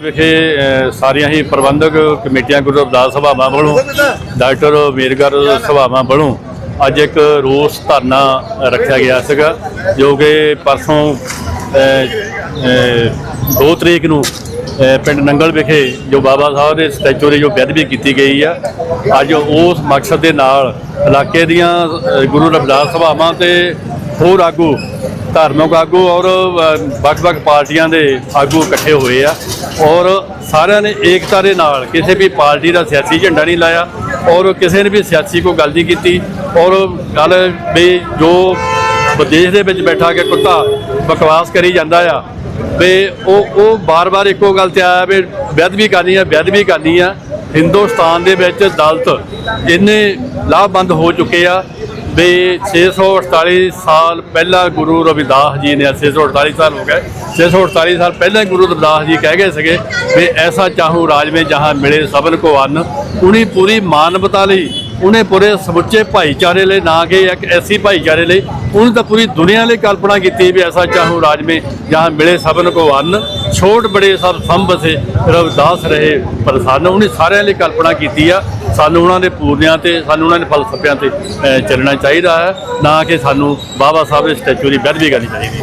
ਵਿਖੇ ਸਾਰੀਆਂ ਹੀ ਪ੍ਰਬੰਧਕ ਕਮੇਟੀਆਂ, ਗੁਰੂ ਰਵਿਦਾਸ ਸਭਾਵਾਂ ਵੱਲੋਂ, ਡਾਕਟਰ ਮੇਰਗਰ ਸਭਾਵਾਂ ਵੱਲੋਂ ਅੱਜ ਇੱਕ ਰੋਸ ਧਰਨਾ ਰੱਖਿਆ ਗਿਆ ਸੀਗਾ, ਜੋ ਕਿ ਪਰਸੋਂ 2 ਤਰੀਕ ਨੂੰ ਪਿੰਡ ਨੰਗਲ ਵਿਖੇ ਜੋ ਬਾਬਾ ਸਾਹਿਬ ਦੇ ਸਟੈਚੂ ਦੀ ਜੋ ਬੇਅਦਬੀ ਕੀਤੀ ਗਈ ਆ, ਅੱਜ ਉਸ ਮਕਸਦ ਦੇ ਨਾਲ ਇਲਾਕੇ ਦੀਆਂ ਗੁਰੂ ਰਵਿਦਾਸ ਸਭਾਵਾਂ ਤੇ ਹੋਰ ਆਗੂ ਧਾਰਮਿਕ ਆਗੂ ਔਰ ਵੱਖ-ਵੱਖ ਪਾਰਟੀਆਂ ਦੇ ਆਗੂ ਇਕੱਠੇ ਹੋਏ ਆ। ਔਰ ਸਾਰਿਆਂ ਨੇ ਏਕਤਾ ਦੇ ਨਾਲ ਕਿਸੇ ਵੀ ਪਾਰਟੀ ਦਾ ਸਿਆਸੀ ਝੰਡਾ ਨਹੀਂ ਲਾਇਆ ਔਰ ਕਿਸੇ ਨੇ ਵੀ ਸਿਆਸੀ ਕੋਈ ਗੱਲ ਨਹੀਂ ਕੀਤੀ। ਔਰ ਗੱਲ ਵੀ ਜੋ ਵਿਦੇਸ਼ ਦੇ ਵਿੱਚ ਬੈਠਾ ਕੇ ਕੁੱਤਾ ਬਕਵਾਸ ਕਰੀ ਜਾਂਦਾ ਆ, ਵੀ ਉਹ ਉਹ ਬਾਰ-ਬਾਰ ਇੱਕੋ ਗੱਲ ਤੇ ਆਇਆ ਵੀ ਬੇਅਦਬੀ ਕਰਨੀ ਆ ਬੇਅਦਬੀ ਕਰਨੀ ਆ। ਹਿੰਦੁਸਤਾਨ ਦੇ ਵਿੱਚ ਦਲਤ ਇੰਨੇ ਲਾਭਬੰਦ ਹੋ ਚੁੱਕੇ ਆ ਵੀ 648 ਸਾਲ ਪਹਿਲਾਂ ਗੁਰੂ ਰਵਿਦਾਸ ਜੀ ਨੇ 648 ਸਾਲ ਹੋ ਗਏ 648 ਸਾਲ ਪਹਿਲਾਂ ਹੀ ਗੁਰੂ ਰਵਿਦਾਸ ਜੀ ਕਹਿ ਗਏ ਸੀਗੇ ਵੀ ਐਸਾ ਚਾਹੂ ਰਾਜ ਵਿੱਚ ਜਹਾਂ ਮਿਲੇ ਸਭਨ ਕੋ ਅੰਨ। ਉਹਨੀ ਪੂਰੀ ਮਾਨਵਤਾ ਲਈ ਉਹਨੇ ਪੂਰੇ ਸਮੁੱਚੇ ਭਾਈਚਾਰੇ ਲਈ ਨਾ ਕਿ ਇੱਕ ਐਸੀ ਭਾਈਚਾਰੇ ਲਈ। ਉਹਨੇ ਤਾਂ ਪੂਰੀ ਦੁਨੀਆ ਲਈ ਕਲਪਨਾ ਕੀਤੀ ਵੀ ਐਸਾ ਚਾਹੂ ਰਾਜ ਮੇ ਜਹਾਂ ਮਿਲੇ ਸਭਨ ਕੋ ਅੰਨ। ਛੋਟ ਬੜੇ ਸਭ ਸੰਭਸੇ ਰਵਿਦਾਸ ਰਹੇ ਪ੍ਰਸੰਨ। ਉਹਨੇ ਸਾਰਿਆਂ ਲਈ ਕਲਪਨਾ ਕੀਤੀ ਆ। ਸਾਨੂੰ ਉਹਨਾਂ ਦੇ ਪੂਰਨਿਆਂ ਤੇ, ਸਾਨੂੰ ਉਹਨਾਂ ਦੇ ਫਲਸਫਿਆਂ ਤੇ ਚੱਲਣਾ ਚਾਹੀਦਾ ਹੈ। ਨਾ ਕਿ ਸਾਨੂੰ ਬਾਬਾ ਸਾਹਿਬ ਦੇ ਸਟੈਚੂ ਦੀ ਬੇਅਦਬੀ ਕਰਨੀ ਚਾਹੀਦੀ